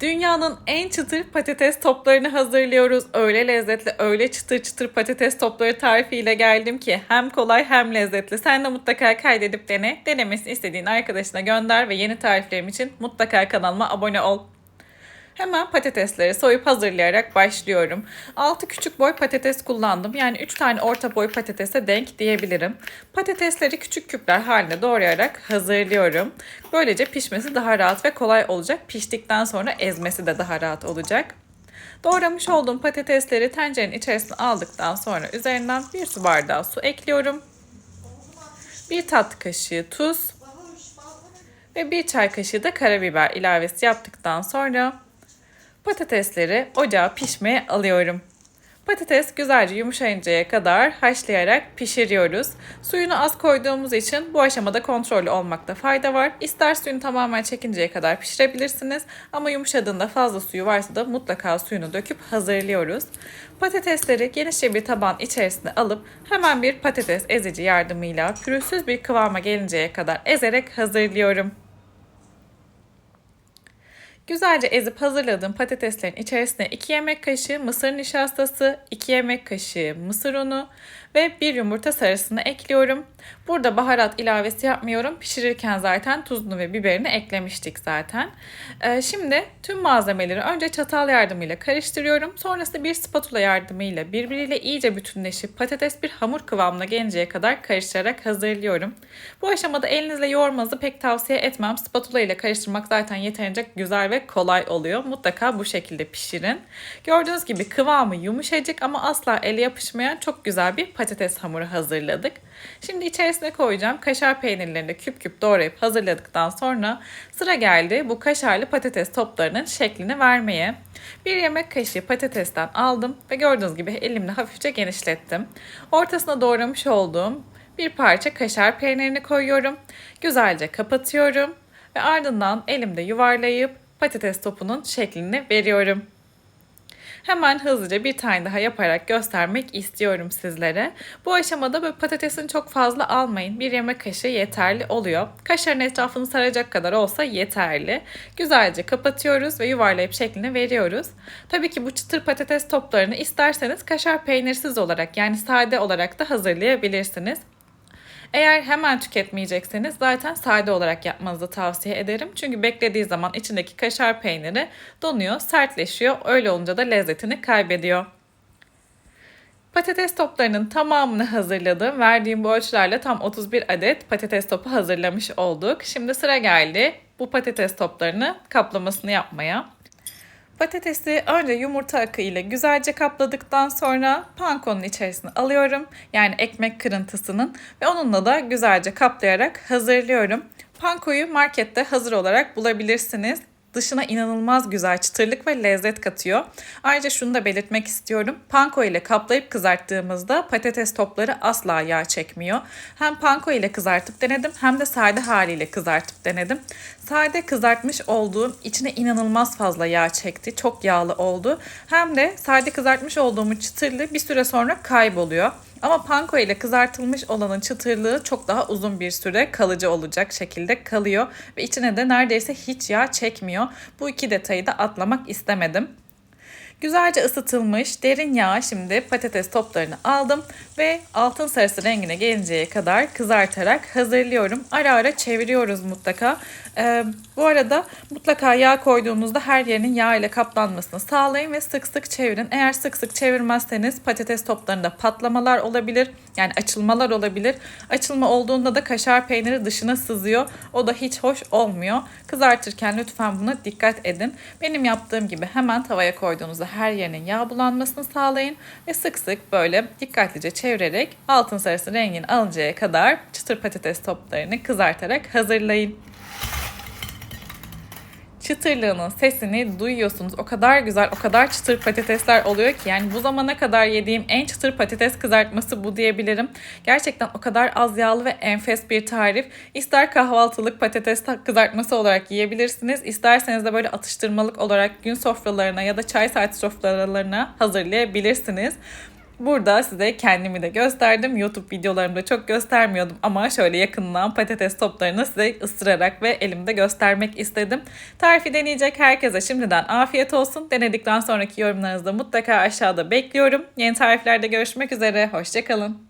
Dünyanın en çıtır patates toplarını hazırlıyoruz. Öyle lezzetli, öyle çıtır çıtır patates topları tarifiyle geldim ki hem kolay hem lezzetli. Sen de mutlaka kaydedip dene. Denemesini istediğin arkadaşına gönder ve yeni tariflerim için mutlaka kanalıma abone ol. Hemen patatesleri soyup hazırlayarak başlıyorum. 6 küçük boy patates kullandım. Yani 3 tane orta boy patatese denk diyebilirim. Patatesleri küçük küpler halinde doğrayarak hazırlıyorum. Böylece pişmesi daha rahat ve kolay olacak. Piştikten sonra ezmesi de daha rahat olacak. Doğramış olduğum patatesleri tencerenin içerisine aldıktan sonra üzerinden bir su bardağı su ekliyorum. Bir tatlı kaşığı tuz ve bir çay kaşığı da karabiber ilavesi yaptıktan sonra Patatesleri ocağa pişmeye alıyorum. Patates güzelce yumuşayıncaya kadar haşlayarak pişiriyoruz. Suyunu az koyduğumuz için bu aşamada kontrollü olmakta fayda var. İster suyunu tamamen çekinceye kadar pişirebilirsiniz ama yumuşadığında fazla suyu varsa da mutlaka suyunu döküp hazırlıyoruz. Patatesleri genişçe bir taban içerisine alıp hemen bir patates ezici yardımıyla pürüzsüz bir kıvama gelinceye kadar ezerek hazırlıyorum. Güzelce ezip hazırladığım patateslerin içerisine 2 yemek kaşığı mısır nişastası, 2 yemek kaşığı mısır unu ve 1 yumurta sarısını ekliyorum. Burada baharat ilavesi yapmıyorum. Pişirirken zaten tuzunu ve biberini eklemiştik zaten. Ee, şimdi tüm malzemeleri önce çatal yardımıyla karıştırıyorum. Sonrasında bir spatula yardımıyla birbiriyle iyice bütünleşip patates bir hamur kıvamına gelinceye kadar karıştırarak hazırlıyorum. Bu aşamada elinizle yoğurmanızı pek tavsiye etmem. Spatula ile karıştırmak zaten yeterince güzel ve kolay oluyor. Mutlaka bu şekilde pişirin. Gördüğünüz gibi kıvamı yumuşacık ama asla ele yapışmayan çok güzel bir patates hamuru hazırladık. Şimdi içerisine koyacağım kaşar peynirlerini küp küp doğrayıp hazırladıktan sonra sıra geldi bu kaşarlı patates toplarının şeklini vermeye. Bir yemek kaşığı patatesten aldım ve gördüğünüz gibi elimle hafifçe genişlettim. Ortasına doğramış olduğum bir parça kaşar peynirini koyuyorum. Güzelce kapatıyorum ve ardından elimde yuvarlayıp patates topunun şeklini veriyorum. Hemen hızlıca bir tane daha yaparak göstermek istiyorum sizlere. Bu aşamada böyle patatesini çok fazla almayın. Bir yemek kaşığı yeterli oluyor. Kaşarın etrafını saracak kadar olsa yeterli. Güzelce kapatıyoruz ve yuvarlayıp şeklini veriyoruz. Tabii ki bu çıtır patates toplarını isterseniz kaşar peynirsiz olarak yani sade olarak da hazırlayabilirsiniz. Eğer hemen tüketmeyecekseniz zaten sade olarak yapmanızı tavsiye ederim. Çünkü beklediği zaman içindeki kaşar peyniri donuyor, sertleşiyor. Öyle olunca da lezzetini kaybediyor. Patates toplarının tamamını hazırladım. Verdiğim bu ölçülerle tam 31 adet patates topu hazırlamış olduk. Şimdi sıra geldi bu patates toplarını kaplamasını yapmaya. Patatesi önce yumurta akı ile güzelce kapladıktan sonra pankonun içerisine alıyorum. Yani ekmek kırıntısının ve onunla da güzelce kaplayarak hazırlıyorum. Pankoyu markette hazır olarak bulabilirsiniz dışına inanılmaz güzel çıtırlık ve lezzet katıyor. Ayrıca şunu da belirtmek istiyorum. Panko ile kaplayıp kızarttığımızda patates topları asla yağ çekmiyor. Hem panko ile kızartıp denedim hem de sade haliyle kızartıp denedim. Sade kızartmış olduğum içine inanılmaz fazla yağ çekti. Çok yağlı oldu. Hem de sade kızartmış olduğum çıtırlığı bir süre sonra kayboluyor. Ama panko ile kızartılmış olanın çıtırlığı çok daha uzun bir süre kalıcı olacak şekilde kalıyor ve içine de neredeyse hiç yağ çekmiyor. Bu iki detayı da atlamak istemedim. Güzelce ısıtılmış derin yağ şimdi patates toplarını aldım ve altın sarısı rengine gelinceye kadar kızartarak hazırlıyorum. Ara ara çeviriyoruz mutlaka. Ee, bu arada mutlaka yağ koyduğunuzda her yerinin yağ ile kaplanmasını sağlayın ve sık sık çevirin. Eğer sık sık çevirmezseniz patates toplarında patlamalar olabilir. Yani açılmalar olabilir. Açılma olduğunda da kaşar peyniri dışına sızıyor. O da hiç hoş olmuyor. Kızartırken lütfen buna dikkat edin. Benim yaptığım gibi hemen tavaya koyduğunuzda her yerinin yağ bulanmasını sağlayın ve sık sık böyle dikkatlice çevirerek altın sarısı rengini alıncaya kadar çıtır patates toplarını kızartarak hazırlayın çıtırlığının sesini duyuyorsunuz. O kadar güzel, o kadar çıtır patatesler oluyor ki yani bu zamana kadar yediğim en çıtır patates kızartması bu diyebilirim. Gerçekten o kadar az yağlı ve enfes bir tarif. İster kahvaltılık patates kızartması olarak yiyebilirsiniz. İsterseniz de böyle atıştırmalık olarak gün sofralarına ya da çay saati sofralarına hazırlayabilirsiniz. Burada size kendimi de gösterdim. YouTube videolarımda çok göstermiyordum ama şöyle yakından patates toplarını size ısırarak ve elimde göstermek istedim. Tarifi deneyecek herkese şimdiden afiyet olsun. Denedikten sonraki yorumlarınızı mutlaka aşağıda bekliyorum. Yeni tariflerde görüşmek üzere. Hoşçakalın.